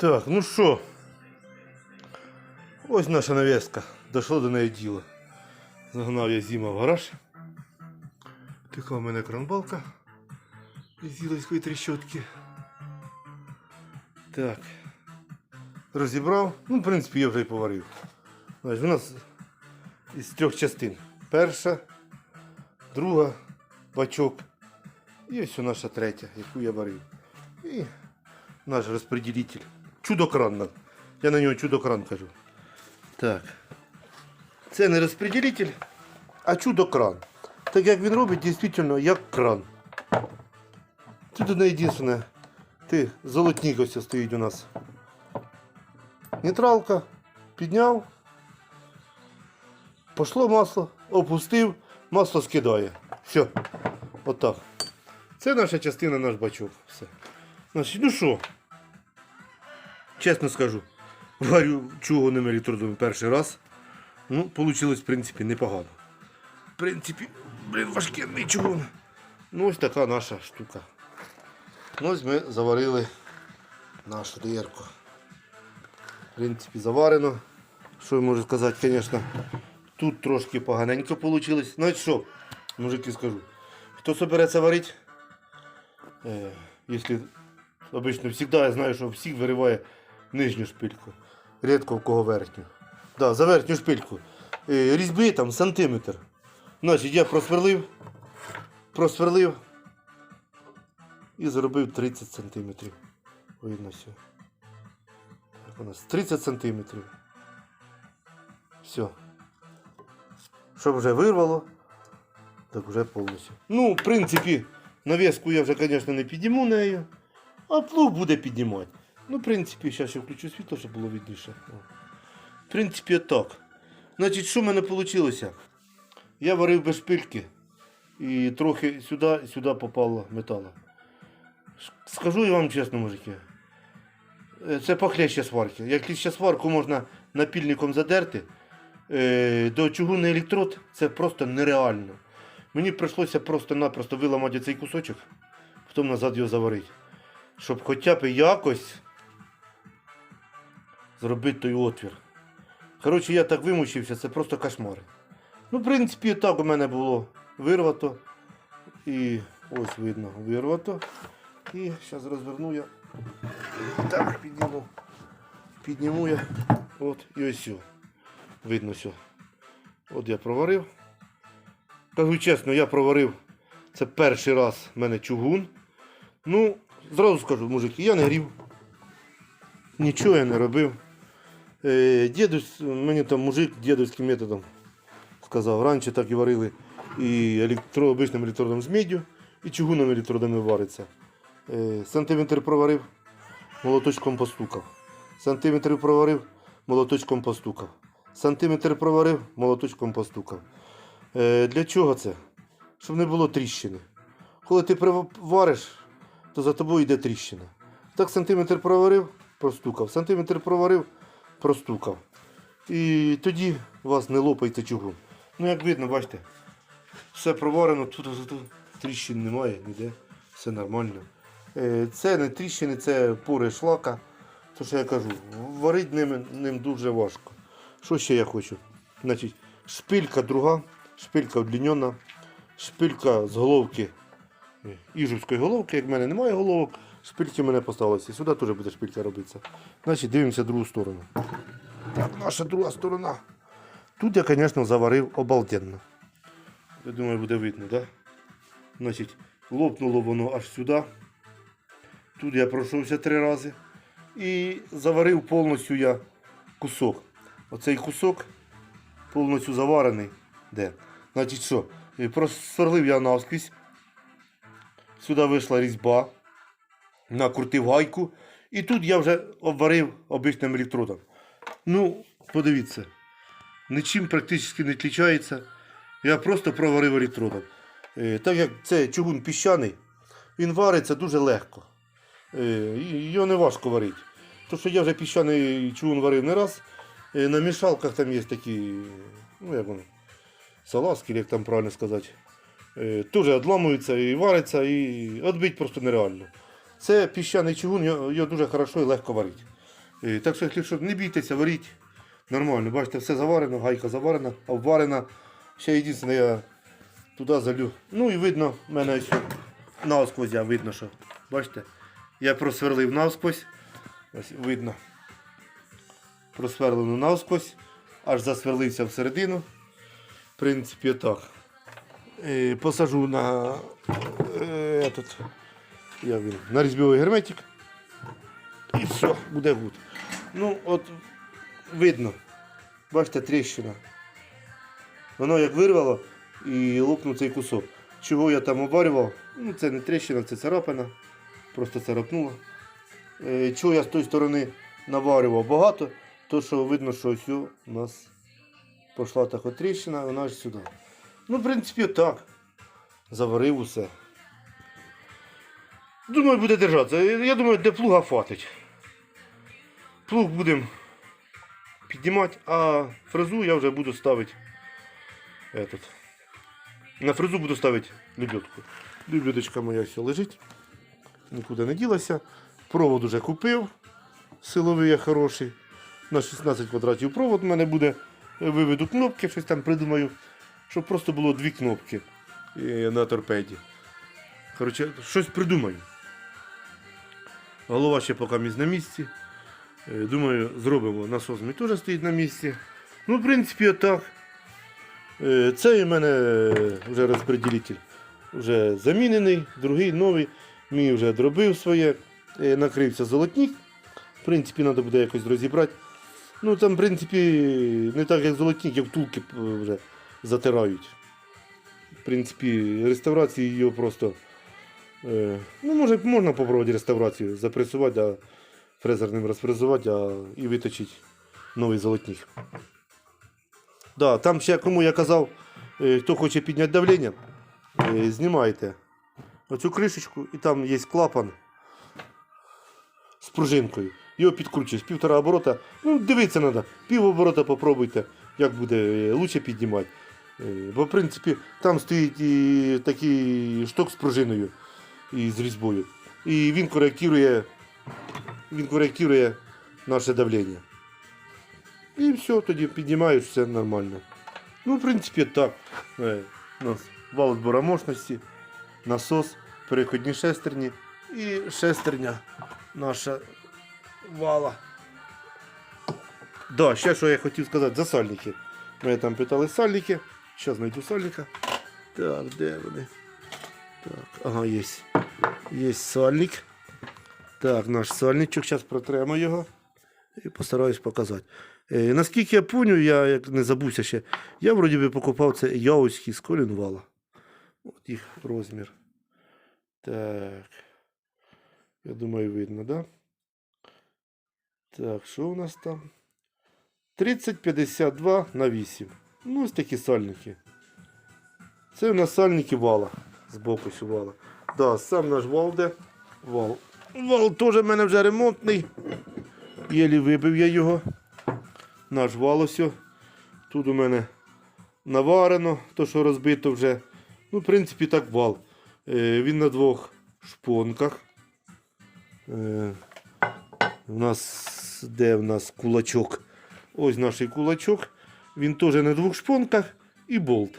Так, ну що? Ось наша нав'язка. Дошло до неї діло. Загнав я зима в гараж. Така в мене кранбалка із зіловської тріщотки. Так. Розібрав. Ну, в принципі, я вже і поварив. Значить, у нас із трьох частин. Перша, друга, бачок. І ось наша третя, яку я варив. І наш розподілитель. Чудо-кран. Я на нього чудо-кран кажу. Так. Це не розподілитель, а чудо-кран. Так як він робить, дійсно, як кран. Тут одне єдине. Ти золотник ось стоїть у нас. Нейтралка. Підняв. Пошло масло, опустив, масло скидає. Все. Отак. Це наша частина, наш бачок. Все. Значить, ну що? Чесно скажу, варю чугунними електродами перший раз. Ну, вийшло, в принципі, непогано. В принципі, блін, важкенний чугун. Ну, ось така наша штука. Ну, ось ми заварили нашу дірку. В принципі, заварено. Що я можу сказати, звісно, тут трошки поганенько вийшло. Знаєте що, мужики скажу. Хто собереться варити, е, якщо обично завжди я знаю, що всіх вириває нижню шпильку. Рідко в кого верхню. Да, за верхню шпильку. Е, різьби там сантиметр. Значить, я просверлив, просверлив і зробив 30 сантиметрів. Видно все. Так у нас 30 сантиметрів. Все. Щоб вже вирвало, так вже повністю. Ну, в принципі, навіску я вже, звісно, не підніму нею, а плуг буде піднімати. Ну, в принципі, зараз я включу світло, щоб було видніше. В принципі, так. Значить, що в мене вийшло? Я варив без шпильки і трохи сюди і сюди попало металу. Скажу я вам чесно, мужики. е, Це похлеще сварки. Як ще сварку можна напільником задерти, е, до чугунний електрод це просто нереально. Мені прийшлося просто-напросто виламати цей кусочок, потім назад його заварити. Щоб хоча б якось зробити той отвір. Коротше, я так вимучився, це просто кошмар. Ну, в принципі, так у мене було вирвато. І ось видно, вирвато. І зараз розверну я. Так, підніму. Підніму я. От, і ось все. Видно все. От я проварив. Кажу чесно, я проварив. Це перший раз в мене чугун. Ну, зразу скажу, мужики, я не грів. Нічого я не робив. Е, дідусь, мені там мужик дідуським методом сказав, раніше так і варили і електро, обичним електродом з меддю, і чугунними електродами вариться. Е, сантиметр проварив, молоточком постукав. Сантиметр проварив, молоточком постукав. Сантиметр проварив, молоточком постукав. Е, для чого це? Щоб не було тріщини. Коли ти вариш, то за тобою йде тріщина. Так сантиметр проварив, простукав. Сантиметр проварив, простукав. І тоді у вас не лопається чугун. Ну, як видно, бачите, все проварено, тут, тут, тут тріщин немає ніде, все нормально. Е, Це не тріщини, це пори шлака. То що я кажу, варити ним, ним дуже важко. Що ще я хочу? Значить, шпилька друга, шпилька удлінена, шпилька з головки е, головки, як в мене немає головок, шпильки мене поставилися. Сюди теж буде шпилька робитися. Значить, дивимося другу сторону. Так, наша друга сторона. Тут я, звісно, заварив обалденно. Я думаю, буде видно, так? Значить, лопнуло воно аж сюди. Тут я пройшовся три рази. І заварив повністю я кусок. Оцей кусок повністю заварений. Де? Значить що? І Просверлив я навскрізь. Сюди вийшла різьба. Накрутив гайку. І тут я вже обварив обичним електродом. Ну, подивіться. Нічим практично не відрізняється. Я просто проварив електродом. Е, так як це чугун піщаний, він вариться дуже легко. Е, його не важко варити. То, що я вже піщаний чугун варив не раз. Е, на мішалках там є такі, ну як вони, салазки, як там правильно сказати. Теж відламуються і вариться, і відбити просто нереально. Це піщаний чугун, його, дуже хорошо і легко варити. Е, Так що, якщо не бійтеся, варіть. Нормально, бачите, все заварено, гайка заварена, обварена. Ще єдине, я туди залю. Ну і видно, в мене ось навсквозь я видно, що. Бачите? Я просверлив навсквозь. Ось видно. Просверлено навсквозь. Аж засверлився всередину. В принципі, так. Е, Посажу на, е, этот, як він, на різьбовий герметик. І все, буде гуд. Ну, от видно. Бачите, тріщина. Воно як вирвало і лопнув цей кусок. Чого я там обварював? Ну, це не тріщина, це царапина. Просто царапнуло. Е, Чого я з тої сторони наварював багато, то що видно, що ось у нас пішла така тріщина, вона ж сюди. Ну, в принципі, так. Заварив усе. Думаю, буде держатися. Я думаю, де плуга хватить. Плуг будемо піднімати, а фрезу я вже буду ставити. Этот. На фрезу буду ставити лебедку. Лебедочка моя все лежить. Нікуди не ділася. Провод уже купив. Силовий я хороший. На 16 квадратів провод у мене буде. Виведу кнопки, щось там придумаю. Щоб просто було дві кнопки на торпеді. Коротше, щось придумаю. Голова ще поки місь на місці. Е, Думаю, зробимо. Насос мій теж стоїть на місці. Ну, в принципі, отак. Е, Цей у мене вже розподілитель вже замінений, другий новий. Мій вже дробив своє, Е, накрився золотник. В принципі, треба буде якось розібрати. Ну там, в принципі, не так як золотник, як втулки е, вже затирають. В принципі, реставрації його просто. Е, ну, може, можна попробувати реставрацію, запресувати, а фрезерним розфрезувати а, і виточити новий золотник. Да, там ще кому я казав, е, хто хоче підняти давлення, е, знімайте оцю кришечку і там є клапан з пружинкою. Його підкручуєш півтора оборота. Ну, дивитися треба. Пів оборота попробуйте, як буде лучше піднімати. Бо в принципі там стоїть і такий шток з пружиною і різьбою. І він коректує, він коректує наше давлення. І все, тоді піднімаєш, все нормально. Ну, в принципі, так. Е, У нас вал збора мощності, насос, переходні шестерні і шестерня наша вала. Да, ще що я хотів сказати за сальники. Мене там питали сальники. Зараз знайду сальника. Так, де вони? Так, ага, є. Є сальник. Так, наш сальничок, зараз протремо його і постараюсь показати. Е, наскільки я пам'ятаю, я як не забувся ще, я вроді би покупав це яуський з колінвала. От їх розмір. Так. Я думаю, видно, да? Так, що у нас там? 30-52 на 8. Ну, ось такі сальники. Це у нас сальники вала. Збоку сю вала. Да, сам наш вал де. Вал. Вал теж в мене вже ремонтний. Єлі вибив я його. Наш вал ось. Тут у мене наварено, то що розбито вже. Ну, в принципі, так вал. Е, він на двох шпонках. Е, у нас де в нас кулачок? Ось наш кулачок. Він теж на двох шпонках і болт.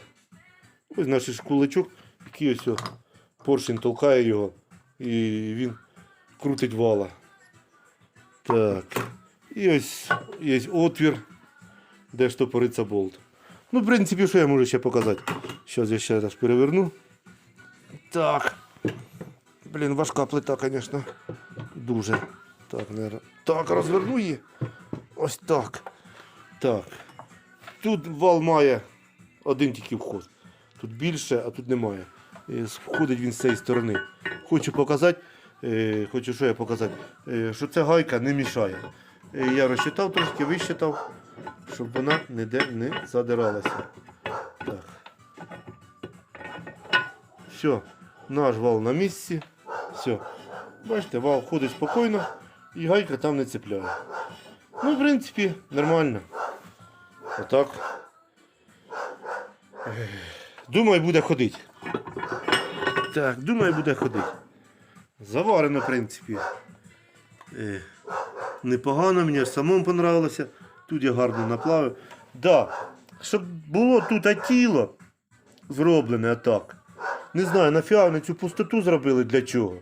Ось наш кулачок, який ось поршень толкає його і він крутить вала. Так. І ось є отвір, де штопориться болт. Ну, в принципі, що я можу ще показати? Зараз я ще раз переверну. Так. Блін, важка плита, звісно. Дуже. Так, наверное. Так, розверну її. Ось так. Так. Тут вал має один тільки вход. Тут більше, а тут немає. І Входить він з цієї сторони. Хочу показати, е, хочу що я показати, е, що ця гайка не мішає. Е, я розчитав трошки, вищитав, щоб вона ніде не задиралася. Так. Все, наш вал на місці. Все. Бачите, вал ходить спокійно і гайка там не цепляє. Ну, в принципі, нормально. Отак. Думаю, буде ходити. Так, думаю, буде ходити. Заварено, в принципі. Е, непогано, мені самому понравилося. Тут я гарно наплавив. Да, щоб було тут тіло зроблене так. Не знаю, нафіга вони цю пустоту зробили для чого.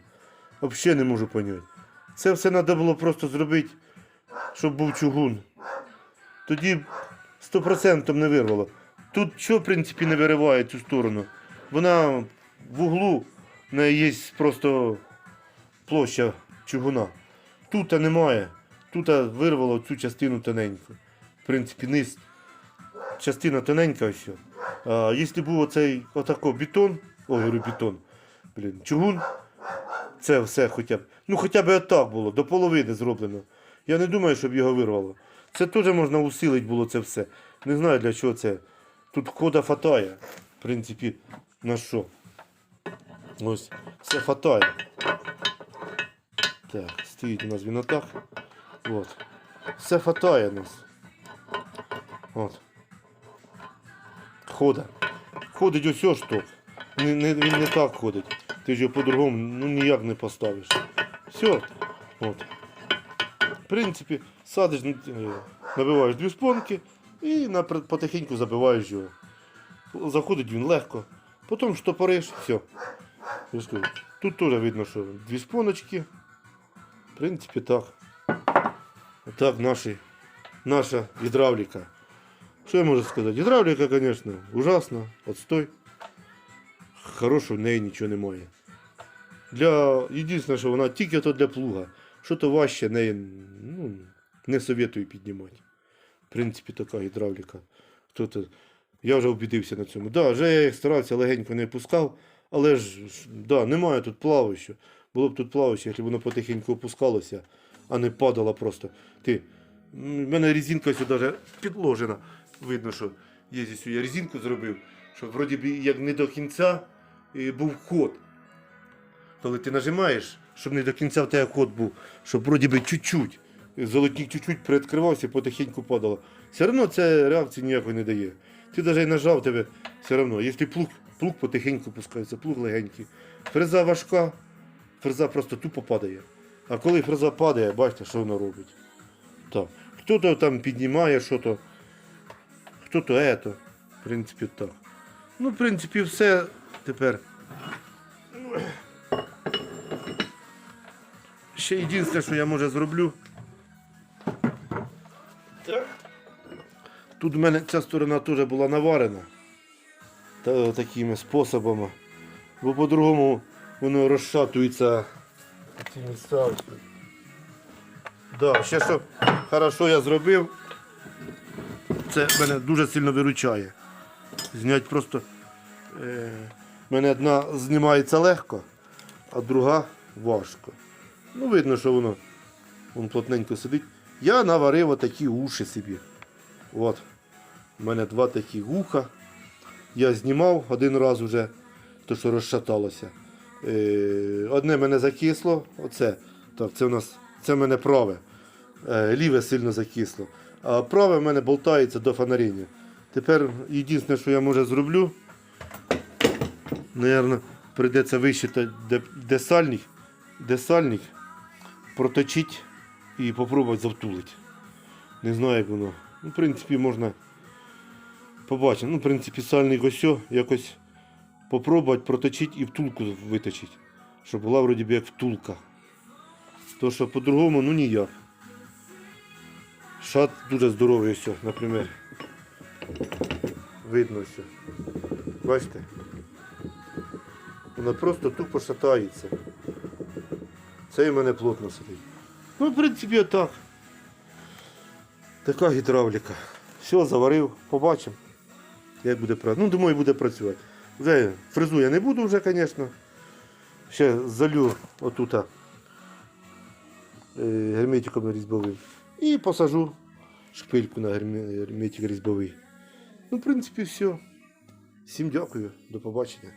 Взагалі не можу поняти. Це все треба було просто зробити, щоб був чугун. Тоді 100% не вирвало. Тут що, в принципі, не вириває цю сторону? Вона в углу, є просто площа чугуна. Тут немає. Тут вирвало цю частину тоненьку. В принципі, низ. Частина тоненька все. А якщо був оцей отако бетон, ой, говорю бетон, блін, чугун, це все хоча б. Ну хоча б отак було, до половини зроблено. Я не думаю, щоб його вирвало. Це теж можна усилити було це все. Не знаю для чого це. Тут хода фатає. В принципі, на що? Ось, все фатає. Так, стоїть у нас він отак. От. Все фатає нас. От. Хода. Ходить ось шток. Не, не, він не так ходить. Ти ж його по-другому ну, ніяк не поставиш. Все. От. В принципі, садиш, е, набиваєш дві шпонки і потихеньку забиваєш його. Заходить він легко. Потім штопориш, все. Я Тут теж видно, що дві шпоночки. В принципі, так. Отак наші, наша гідравліка. Що я можу сказати? Гідравліка, звісно, ужасна, отстой. Хорошого в неї нічого немає. Для... Єдине, що вона тільки то для плуга. Що то важче неї ну, не советую піднімати. В принципі, така гідравліка. Хто-то... Я вже обідився на цьому. Да, вже я їх старався легенько не пускав, але ж да, немає тут плавища. Було б тут плавище, б воно потихеньку опускалося, а не падало просто. Ти, в мене резинка сюди підложена. Видно, що є здесь, я резинку зробив, щоб вроді б як не до кінця е, був ход. Коли ти нажимаєш, щоб не до кінця в тебе ход був, щоб вроді би чуть-чуть, золотник чуть-чуть приоткривався, потихеньку падало. Все одно це реакції ніякої не дає. Ти навіть нажав тебе все одно. Якщо плуг, плуг потихеньку пускається, плуг легенький. Фреза важка, фреза просто тупо падає. А коли фреза падає, бачите, що вона робить. Так. Хто-то там піднімає що-то, хто-то ето. В принципі, так. Ну, в принципі, все тепер. Ще єдине, що я може зроблю. Тут у мене ця сторона теж була наварена. Та, такими способами. Бо по-другому воно розшатується місця. ось. Да, ще що хорошо я зробив. Це мене дуже сильно виручає. Знять просто. Е, мене одна знімається легко, а друга важко. Ну, видно, що воно, воно плотненько сидить. Я наварив отакі уші собі. От. У мене два такі вуха. Я знімав один раз уже, то що розшаталося. Е, одне мене закисло, оце. Так, це у нас це в мене праве. Е, ліве сильно закисло. А праве в мене болтається до фонаріння. Тепер єдине, що я може зроблю, Наверно, прийдеться вищити де, де сальник, проточити і спробувати завтулити. Не знаю, як воно. Ну, в принципі, можна побачити. Ну, в принципі, сальник ось якось попробувати проточити і втулку виточити. Щоб була вроді б як втулка. То що по-другому, ну ніяк. Шат дуже здоровий о, наприклад. Видно все. Бачите? Вона просто тупо шатається. Це і мене плотно сидить. Ну, в принципі, отак. Така гідравліка. Все, заварив, побачимо. Як буде працювати. Ну, думаю, буде працювати. Вже фрезу я не буду вже, звісно. Ще залю отута е, герметиком різьбовим. І посажу шпильку на герметик різьбовий. Ну, в принципі, все. Всім дякую. До побачення.